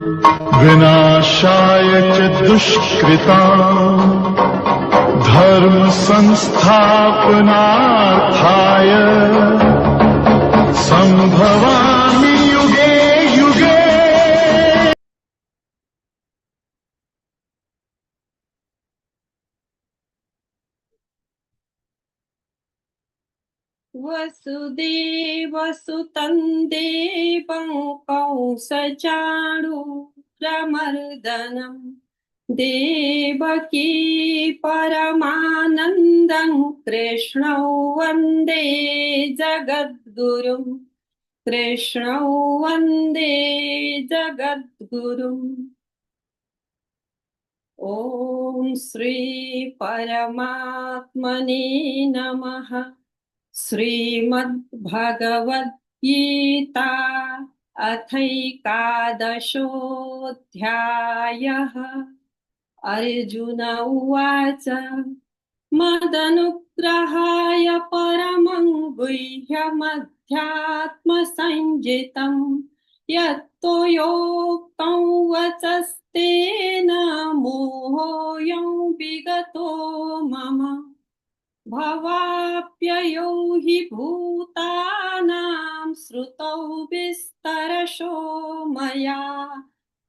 विनाशाय च दुष्कृता धर्म संस्थापनार्थाय सम्भवामि वसुदेवसुतं देवं कंसचाणूरमर्दनम् देवकी परमानन्दं कृष्णौ वंदे जगद्गुरुम्। कृष्णौ वंदे जगद्गुरुम्। ॐ श्री परमात्मने नमः। श्रीमद्भगवद्गीता अथैकादशोऽध्यायः। अर्जुन उवाच मदनुग्रहाय परमं गुह्यमध्यात्मसञ्जितं यत्तो योक्तं वचस्तेन मोहोऽयं विगतो मम। भवाप्ययौ हि भूतानां श्रुतौ विस्तरशो मया।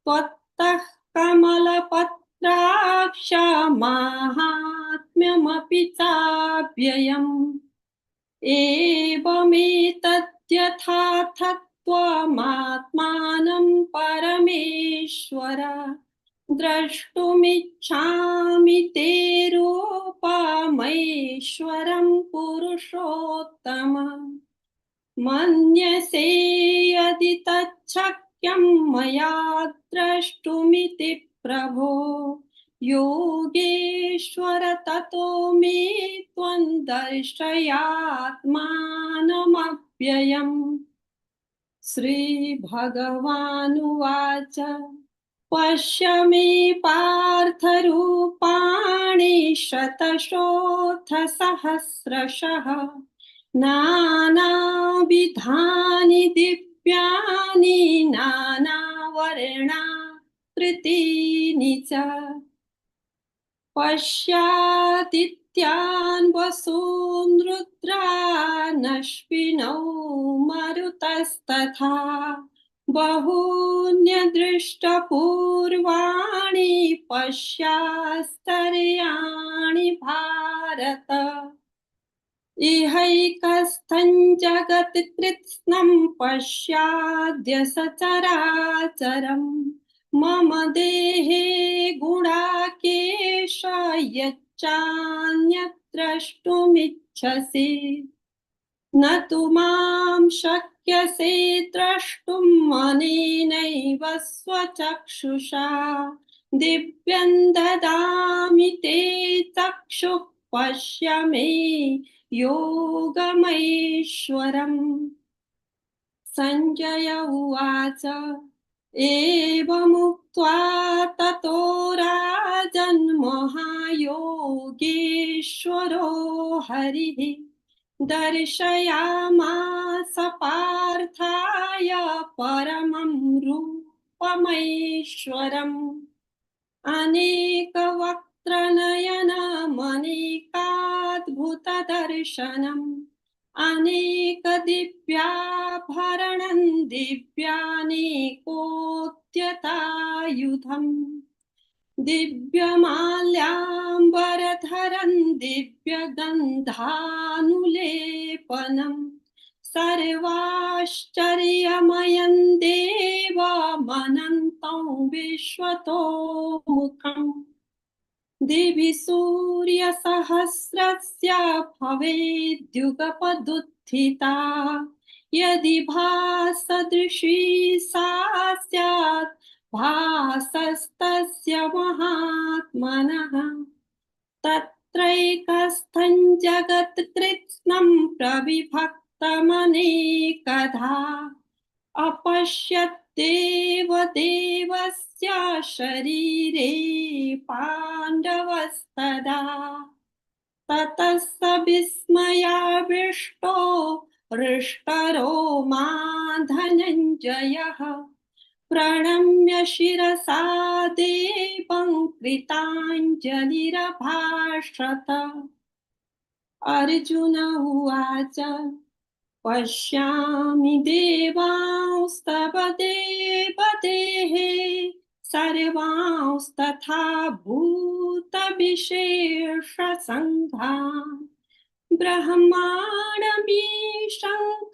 त्वत्तः कमलपत्राक्ष माहात्म्यमपि चाव्ययम्। एवमेतद्यथार्थत्वमात्मानं परमेश्वर। द्रष्टुमिच्छामि ते रूपमैश्वरं पुरुषोत्तम। मन्यसे यदि तच्छक्यं मया द्रष्टुमिति प्रभो। योगेश्वर ततो मे त्वं दर्शयात्मानमव्ययम्। श्रीभगवानुवाच। पश्य मे पार्थरूपाणि शतशोऽथ सहस्रशः नानाविधानि दिव्यानि नानावर्णाकृतीनि च। पश्यादित्यान् वसून् रुद्रानश्विनौ मरुतस्तथा। बहून्यदृष्टपूर्वाणि पश्यास्तर्याणि भारत। इहैकस्थं जगत्कृत्स्नं पश्याद्य सचराचरम्। मम देहे गुणाकेश यच्चान्यत् द्रष्टुमिच्छसि न तु माँ शक्यसे द्रष्टुं मनेनैव स्वचक्षुषा। दिव्यं ददामि ते चक्षुः पश्य मे योगमैश्वरम्। सञ्जय उवाच, एवमुक्त्वा ततो राजन्महायोगेश्वरो हरिः। दर्शयामास पार्थाय परमं रूपमैश्वरम्। अनेकवक्त्रनयनमनेकाद्भुतदर्शनम्। अनेकदिव्याभरणं दिव्यानेकोद्यतायुधम्। दिव्यमाल्याम्बरधरं दिव्यगन्धानुलेपनम् सर्वाश्चर्यमयं देवमनन्तं विश्वतोमुखम्। दिवि सूर्यसहस्रस्य भवेद्युगपदुत्थिता। यदि भासदृशी सा स्यात् भासस्तस्य महात्मनः। तत्रैकस्थं जगत्कृत्स्नं प्रविभक्तमनेकधा। अपश्यद्देव देवस्य शरीरे पाण्डवस्तदा। ततः स विस्मयाविष्टो हृष्टरोमा धनञ्जयः प्रणम्य शिरसा देवं कृताञ्जलिरभाषत अर्जुन उवाच पश्यामि देवांस्तव देवदेः सर्वांस्तथा भूतविशेषसङ्घान् ब्रह्माणमीशं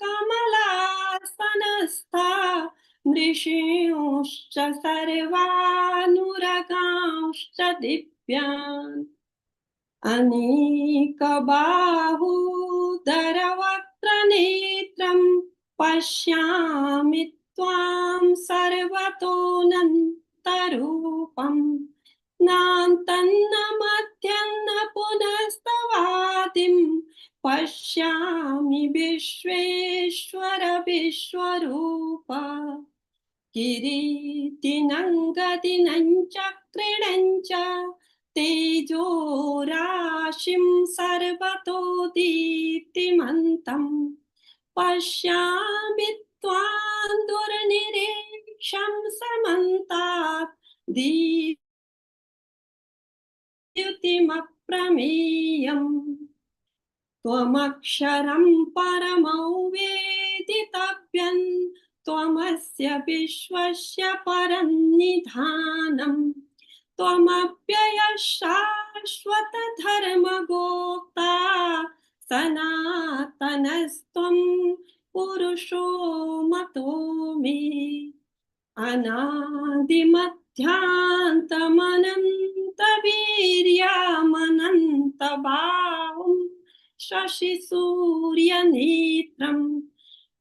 कमलासनस्था ऋषींश्च सर्वानुरगांश्च दिव्यान्। अनेकबाहूदरवक्त्रनेत्रं पश्यामि त्वां सर्वतोऽनन्तरूपम् नान्तन्न मध्यन्न पुनस्तवादिं पश्यामि विश्वेश्वर विश्वरूप किरीटिनं गदिनं च क्रीडं च तेजो राशिं सर्वतो दीप्तिमन्तम् पश्यामि त्वां दुर्निरीक्षं समन्तात् दीप्तिमप्रमेयम् त्वमक्षरं परमौ वेदितव्यं त्वमस्य विश्वस्य परं निधानम् त्वमव्ययः शाश्वतधर्मगोप्ता सनातनस्त्वं पुरुषो मतो मे। अनादिमध्यान्तमनन्तवीर्यामनन्तबाहुं शशिसूर्यनेत्रं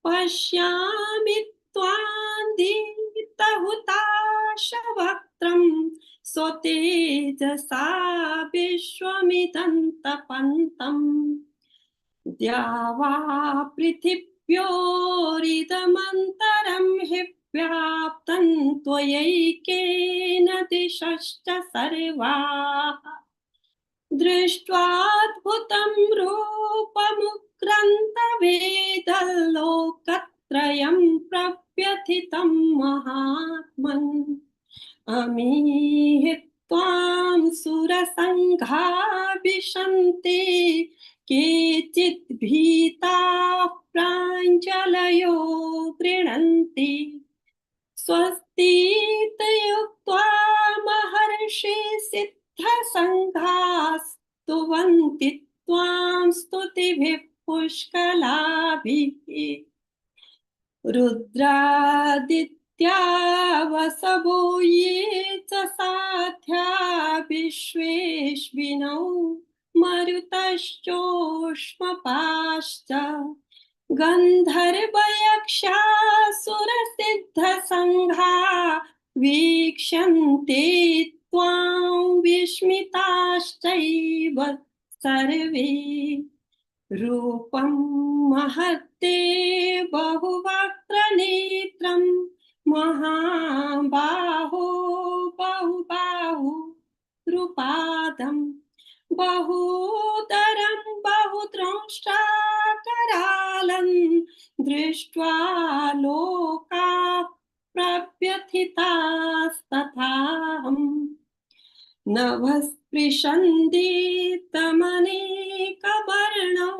पश्यामि त्वां दीप्तहुताशवक्त्रं स्वतेजसा विश्वमिदन्तपन्तम् द्यावा पृथिव्योरिदमन्तरं हि व्याप्तं त्वयैकेन दिशश्च सर्वाः। दृष्ट्वाद्भुतं रूपमुग्रन्थवेदलोकत्रयं प्रव्यथितं महात्मन्। अमीहि त्वां सुरसङ्घा विशन्ति केचित् भीताः प्राञ्जलयो गृह्णन्ति। स्वस्तीतयुक्त्वा महर्षि सिद्धसङ्घास्तुवन्ति त्वां स्तुतिभिः पुष्कलाभिः। रुद्रादित्या वसवो ये च साध्या विश्वेश्विनौ मरुतश्चोष्मपाश्च गन्धर्वयक्षासुरसिद्धसङ्घा वीक्षन्ते त्वां विस्मिताश्चैव सर्वे। रूपं महत्ते बहुवक्त्रनेत्रं महाबाहो बहुबाहु कृपादम् बहुतरं बहुद्रंष्टाकरालं दृष्ट्वा लोका प्रव्यथितास्तथाहम् नभस्पृशन्दितमनेकवर्णौ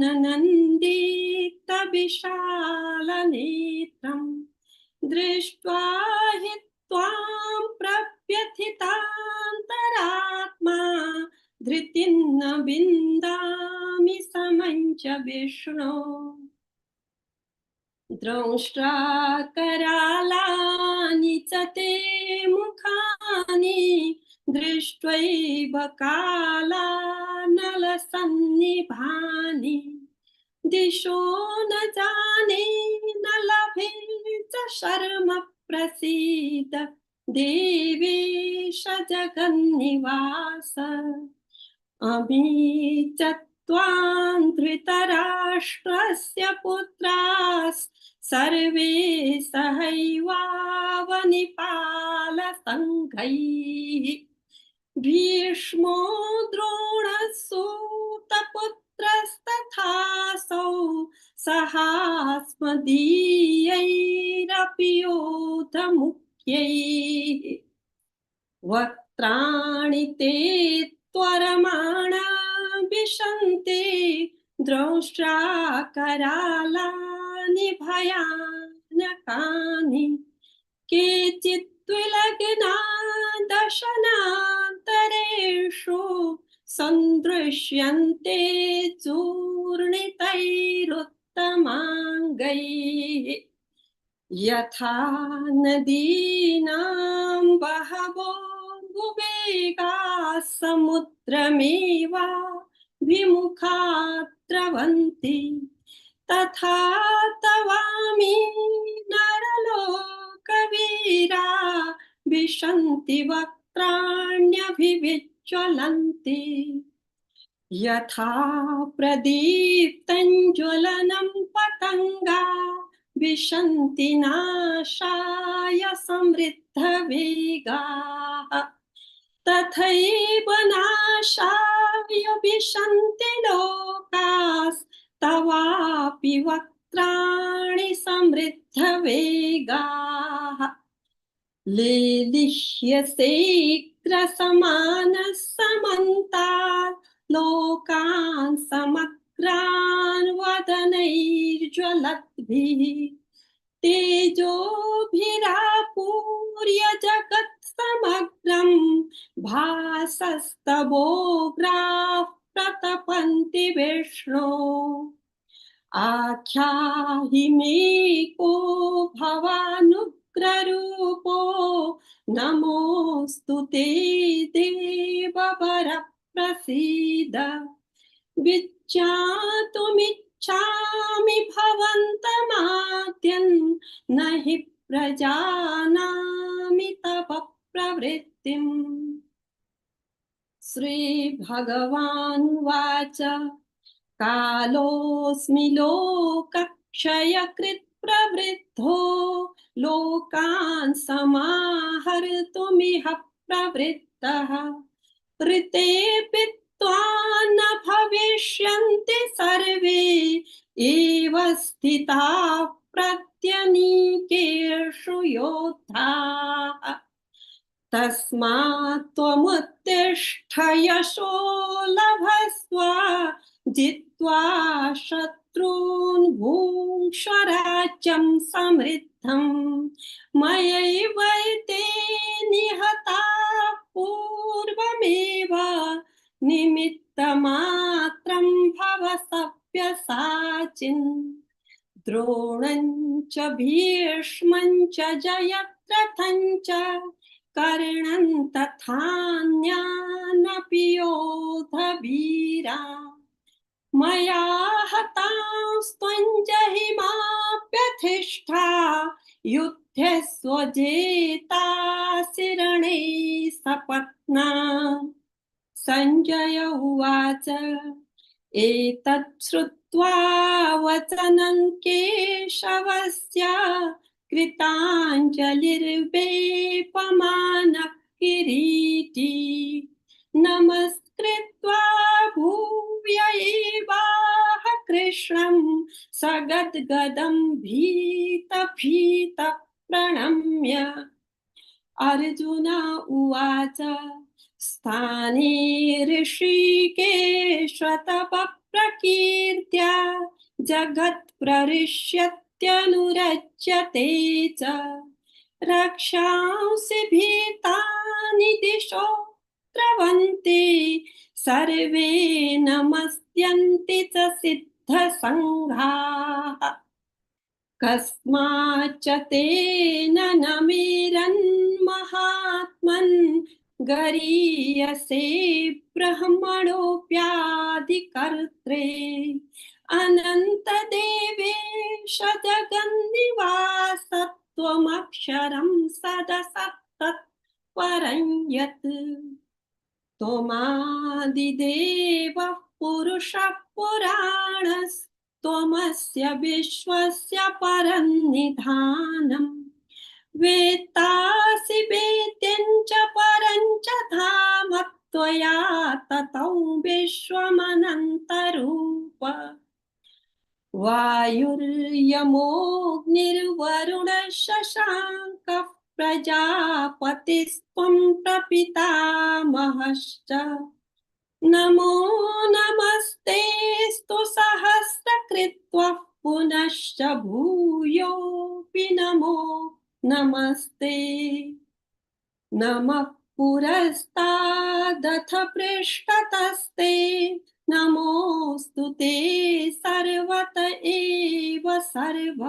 व्याताननन्दितविशालनेत्रम् दृष्ट्वा हि त्वां प्रव्यथितान्तरात्मा धृतिं न विन्दामि समञ्च विष्णो। द्रंष्ट्राकरालानि च ते मुखानि दृष्ट्वैव कालानलसन्निभानि। दिशो न जाने न लभे च शर्म प्रसीद। देवेश जगन्निवास। अमी च त्वां धृतराष्ट्रस्य पुत्रास्। सर्वे सहैवावनिपालसङ्घैः। भीष्मो द्रोणसूतपुत्रस्तथासौ सहास्मदीयैरपि योधमुख्यैः वक्त्राणि ते त्वरमाणा विशन्ते द्रंष्ट्राकरालानि भयानकानि। केचित् विलग्ना दशनान्तरेषु सन्दृश्यन्ते चूर्णितैरुत्तमाङ्गैः। यथा नदीनां बहवो वेगाः समुद्रमेव विमुखा तथा तवामि नरलोकवीरा विशन्ति वक्त्राण्यभिविज्वलन्ति। यथा प्रदीप्तं ज्वलनं पतङ्गा विशन्ति नाशाय समृद्धवेगाः। तथैव नाशाय विशन्ति लोकास्तवापि वक्त्राणि समृद्धवेगाः लेलिह्यसेग्रसमानः समन्तात् लोकान् समग्रान् वदनैर्ज्वलद्भिः तेजोभिरापूर्य जगत् समग्रं भासस्तवोग्राः प्रतपन्ति विष्णो। आख्याहि मे को भवानुग्ररूपो, नमोऽस्तु ते देववरप्रसीद विज्ञातुमिच्छामि भवन्तमाद्यन्, न हि प्रजानामि तव प्रवृत्तिम्। श्रीभगवानुवाच। कालोऽस्मि लोकक्षयकृत् प्रवृद्धो लोकान् समाहर्तुमिह प्रवृत्तः। ऋतेऽपि त्वान्न भविष्यन्ति सर्वे, एव स्थिताः प्रत्यनीकेषु योद्धाः। तस्मात् त्वमुत्तिष्ठ यशो लभस्व जित्वा शत्रून् भुङ्क्ष राज्यं समृद्धम् मयैवैते निहता पूर्वमेव निमित्तमात्रं भव सव्यसाचिन् द्रोणं च भीष्मं च जयद्रथं च कर्णं तथान्यानपि योधवीरा मया हतांस्त्वञ्जहिमाप्यधिष्ठा युद्धे स्वजेतासि तेच च रक्षांसि भीतानि दिशो द्रवन्ति। सर्वे नमस्यन्ति च सिद्धसङ्घाः। कस्माच्च तेन न मेरन्महात्मन् गरीयसे ब्रह्मणोऽप्यादिकर्त्रे अनन्तदेवेश जगन्निवासत्वमक्षरं सदसत्तत्परं यत् त्वमादिदेवः पुरुषः पुराणस्त्वमस्य विश्वस्य वेत्तासि धाम त्वया ततौ विश्वमनन्तरूप। वायुर्यमोऽग्निर्वरुणः शशाङ्कः प्रजापतिस्त्वं प्रपितामहश्च नमो नमस्तेऽस्तु सहस्रकृत्वः पुनश्च भूयोऽपि नमो नमस्ते। नमः पुरस्तादथ पृष्ठतस्ते नमोऽस्तु ते सर्वत एव सर्व।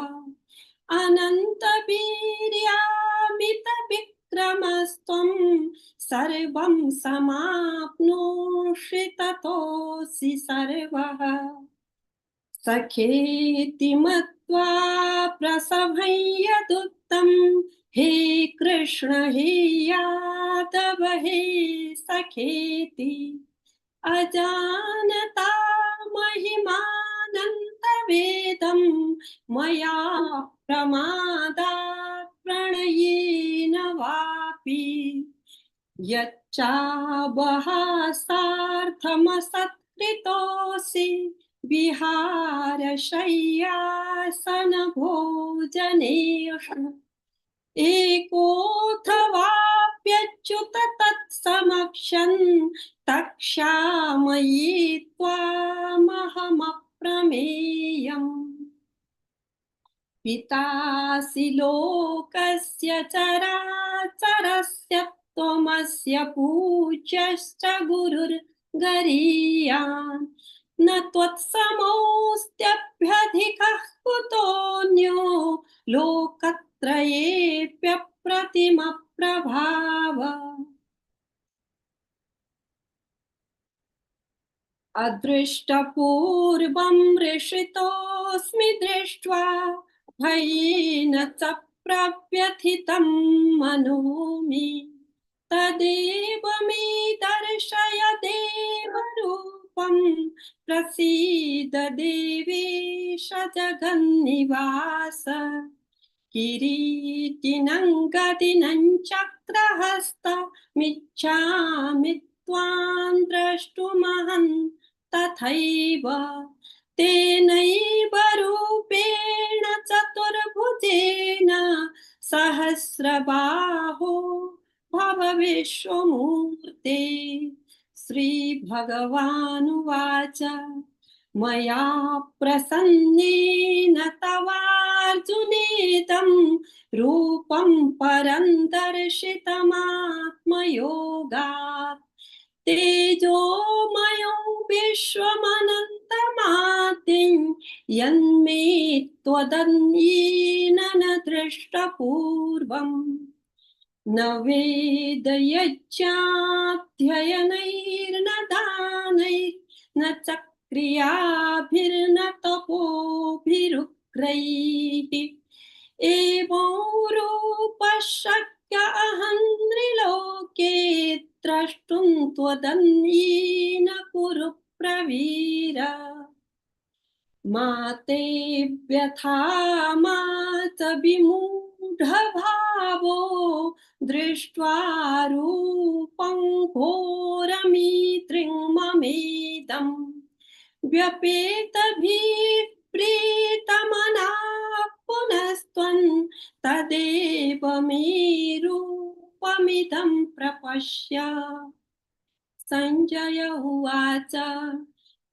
अनन्तवीर्यामितविक्रमस्त्वं सर्वं समाप्नोषि ततोऽसि सर्वः। सखेति मत्वा प्रसभं यदुक्तं हे कृष्ण, हे यादव, हे सखेति। अजानता महिमानन्तवेदं मया प्रमादात् प्रणयेन वापि यच्चाबहासार्थमसत्कृतोऽसि विहारशय्यासनभोजनेषु एकोऽथवाप्यच्युत तत्समक्षन् तक्षामयि त्वामहमप्रमेयम् पितासि लोकस्य चराचरस्य त्वमस्य पूज्यश्च गुरुर्गरीयान्। न त्वत्समोऽस्त्यभ्यधिकः कुतोऽन्यो लोकत्रयेऽप्यप्रतिमप्रभाव अदृष्टपूर्वं हृषितोऽस्मि दृष्ट्वा भयेन च प्रव्यथितं मनो तदेव मे दर्शय देवरूपं प्रसीद देवेश जगन्निवास। किरीटिनं गदिनं चक्रहस्तमिच्छामि त्वां द्रष्टुमहं तथैव तेनैव रूपेण चतुर्भुजेन सहस्रबाहो भव श्रीभगवानुवाच। मया प्रसन्नेन तवार्जुनेदं रूपं परं दर्शितमात्मयोगात् तेजोमयो विश्वमनन्तमाद्यं यन्मे त्वदन्येन न दृष्टपूर्वम् न वेदयज्ञाध्ययनैर्न दानैर्न च क्रियाभिर्न तपोभिरुग्रैः एवं रूपः शक्य अहं त्रिलोके द्रष्टुं त्वदन्येन कुरु प्रवीर। मा ते व्यथा मा च विमूढभावो दृष्ट्वा रूपं घोरमीदृङ् ममेदम्। व्यपेतभिः प्रीतमना पुनस्त्वं तदेव मे प्रपश्य। सञ्जय उवाच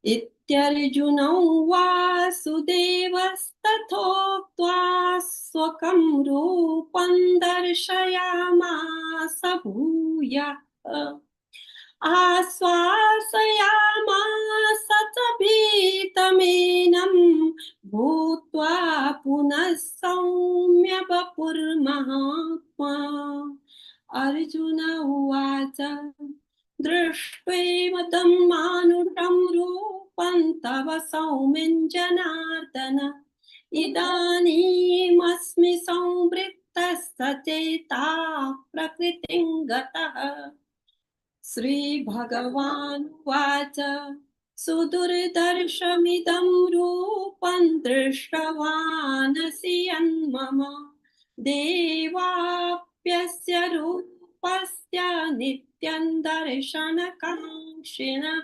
इत्यर्जुनौ वासुदेवस्तथोक्त्वा स्वकं रूपं दर्शयामास भूयः। आश्वासयामास च भीतमेनं भूत्वा पुनः सौम्य वपुर्महात्मा अर्जुन उवाच दृष्ट्वेमदं मानुषं रूपं तव सौमिन् जनार्दन इदानीमस्मि संवृत्तः सचेता प्रकृतिं गतः। श्रीभगवानुवाच सुदुर्दर्शमिदं रूपं दृष्टवानसि यन्मम। देवाप्यस्य रूपस्य नित्यं दर्शनकाङ्क्षिणः।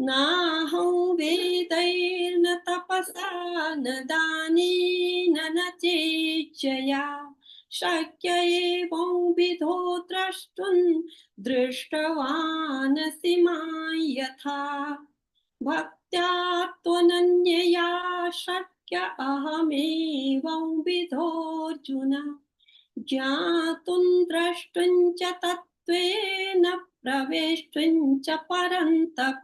नाहं वेदैर्न तपसा न दानेन न चेच्छया। शक्य एवं विधो द्रष्टुं दृष्टवानसि माँ यथा। भक्त्या त्वनन्यया शक्य अहमेवं विधोऽर्जुन ज्ञातुं द्रष्टुं च तत्त्वेन प्रवेष्टुं च परन्तप।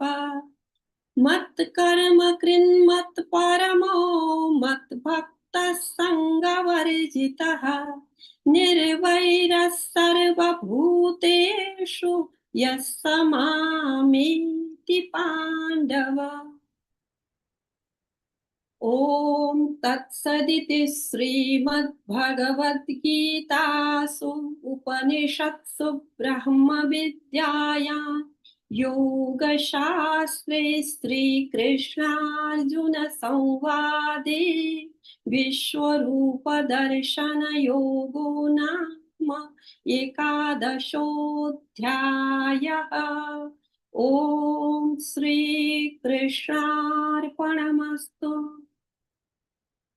मत्कर्म कृन्मत्परमो मद्भक्तः सङ्गवर्जितः। निर्वैरः सर्वभूतेषु यः स मामेति पाण्डव। ॐ तत्सदिति श्रीमद्भगवद्गीतासु उपनिषत्सु ब्रह्मविद्यायां योगशास्त्रे श्रीकृष्णार्जुनसंवादे विश्वरूपदर्शनयोगो नाम एकादशोऽध्यायः। ॐ श्रीकृष्णार्पणमस्तु।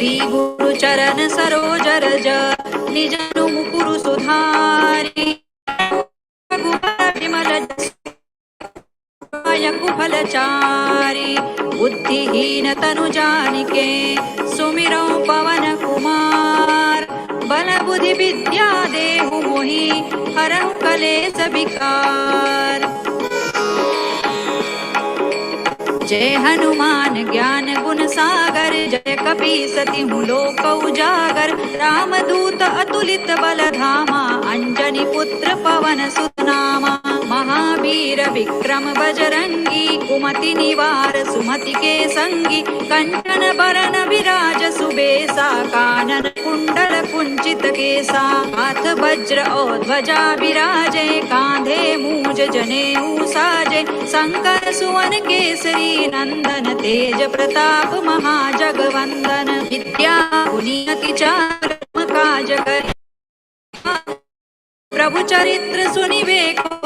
श्री गुरु चरण सरोज रज निज मुकुरु सुधारी। विमल कुफलचारी बुद्धिहीन तनु जानिके सुमिरौ पवन कुमार। बल बुद्धि विद्या देहु मोहि हरहु कलेस विकार। जय हनुमान ज्ञान गुण सागर जय कपी सति लोक उजागर। राम दूत अतुलित बल धामा अंजनी पुत्र पवन सुतनामा महावीर विक्रम बजरंगी कुमति निवार सुमति के संगी। कंचन बरन विराज सुबेसा कानन कुंडल कुंचित केसा, हाथ वज्र और ध्वजा विराजे, कांधे मूज जनेऊ साजे शंकर, सुवन, केसरी, नंदन, तेज प्रताप, महाजगवंदन, विद्या चार काज कर प्रभु चरित्र सुनिवे को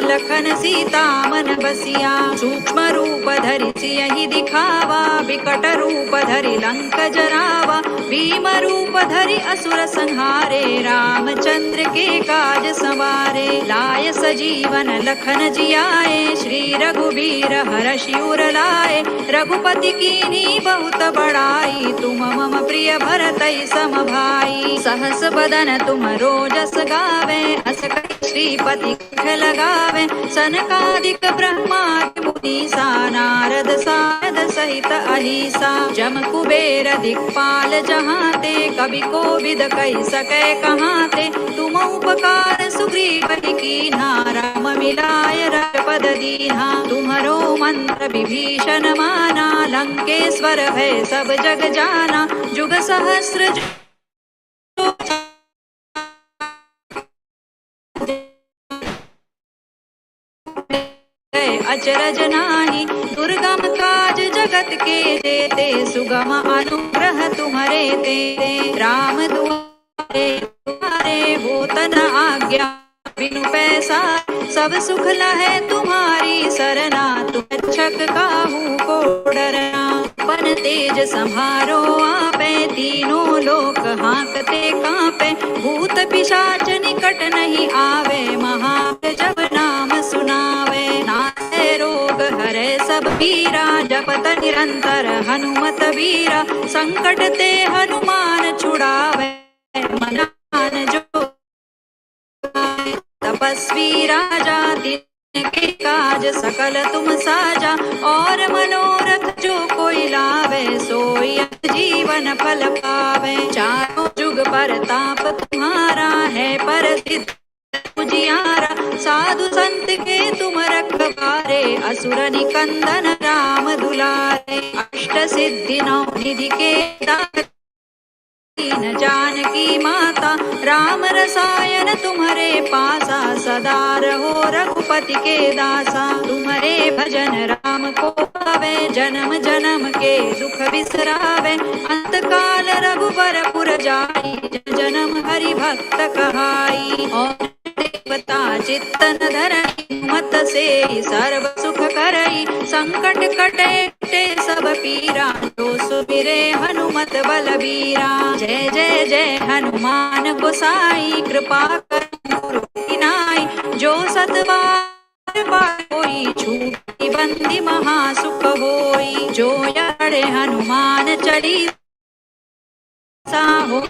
लखन सीता मन बसिया। सूक्ष्म रूप धरि सियहि दिखावा, विकट रूप धरि लंक जरावा। भीम रूप धरि असुर संहारे, रामचंद्र के काज सवारे। लाय सजीवन लखन जियाए, श्री रघुवीर हर शिवर लाए। रघुपति कीनी बहुत बड़ाई तुम मम प्रिय भरत सम भाई। सहस बदन तुम रोजस गावे अस श्रीपति लगावे सनकादिक ब्रह्मादि मुनीसा नारद सारद सहित अहिसा। जम कुबेर दिक्पाल जहाँ ते कवि को विद कही सकै कहाँ ते तुम उपकार सुग्रीव कीन्हा राम मिलाय पद दीन्हा तुम्हरो मंत्र विभीषण माना, लंकेश्वर भय सब जग जाना। जुग सहस्र अचरज नाही दुर्गम काज जगत के जेते सुगम अनुग्रह तुम्हारे ते राम दुआरे तुम्हारे होत न आज्ञा, बिनु पैसा, सब सुख लहे तुम्हारी सरना। तुम छक काहू को डरना। पन तेज संहारो आपे, तीनों लोक हाकते कांपे। भूत पिशाच निकट नहीं आवे महा जब सब पीरा, जपत निरंतर हनुमत वीरा। संकट ते हनुमान छुड़ावे, मनान जो तपस्वी राजा, दिन के काज सकल तुम साजा। और मनोरथ जो कोई लावे, सोई जीवन फल पावे। चारों जुग पर ताप तुम्हारा है, पर सिद्ध उजियारा, साधु संत के तुम रखवारे, असुर निकंदन राम दुलारे, अष्ट सिद्धि नौ निधि के जानकी माता, राम रसायन तुम्हारे पासा, सदा रहो रघुपति के दासा। तुम्हारे भजन राम को पावे, जन्म जन्म के दुख बिसरावे। अंत काल रघुबर पुर जाई जन जन्म हरि भक्त कहाई। और देवता चित्तन धरई मत से सर्व सुख करई। संकट कटे सब पीरा जो सुमिरे हनुमत बलबीरा। जय जय जय हनुमान गोसाई, कृपा करो नाई। जो सतवार पाए कोई छूटी बंदी महासुख होई। जो यड़े हनुमान चली सा हो